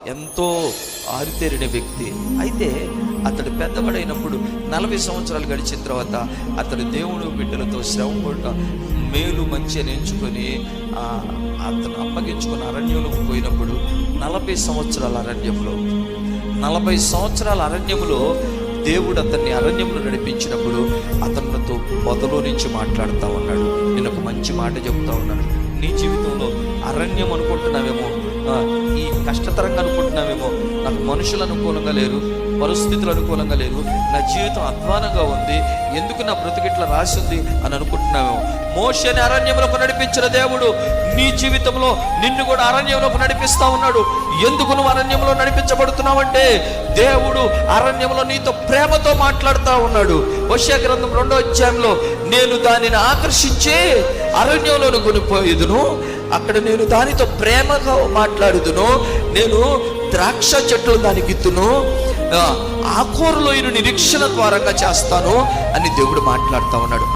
ఎంతో ఆరితేరిన వ్యక్తి. అయితే అతడు పెద్దవాడైనప్పుడు నలభై సంవత్సరాలు గడిచిన తర్వాత అతడు దేవుడు బిడ్డలతో శ్రమ పడుట మేలు మంచి అని ఎంచుకొని అతను అప్పగించుకుని అరణ్యంలోకి పోయినప్పుడు నలభై సంవత్సరాల అరణ్యంలో నలభై సంవత్సరాల అరణ్యంలో దేవుడు అతన్ని అరణ్యంలో నడిపించినప్పుడు అతనితో మొదలు నుంచి మాట్లాడుతూ ఉన్నాడు. నేను ఒక మంచి మాట చెప్తా ఉన్నాడు నీ జీవితంలో అరణ్యం అనుకుంటున్నావేమో? ఈ కష్టతరంగా అనుకుంటున్నామేమో నాకు మనుషులు అనుకూలంగా లేరు పరిస్థితులు అనుకూలంగా లేరు నా జీవితం అధ్వానంగా ఉంది ఎందుకు నా బ్రతికిట్లా రాసి ఉంది అని అనుకుంటున్నామేమో మోషని అరణ్యంలోకి నడిపించిన దేవుడు నీ జీవితంలో నిన్ను కూడా అరణ్యంలోకి నడిపిస్తా ఉన్నాడు. ఎందుకు నువ్వు అరణ్యంలో నడిపించబడుతున్నావంటే దేవుడు అరణ్యంలో నీతో ప్రేమతో మాట్లాడుతూ ఉన్నాడు. వశ్య గ్రంథం రెండో అధ్యాయంలో నేను దానిని ఆకర్షించి అరణ్యంలోను కొనిపోయేదును అక్కడ నేను దానితో ప్రేమగా మాట్లాడుదును. నేను ద్రాక్ష చెట్లు దానికి ఇత్తును ఆకూరలో నిరీక్షణ ద్వారంగా చేస్తాను అని దేవుడు మాట్లాడుతూ ఉన్నాడు.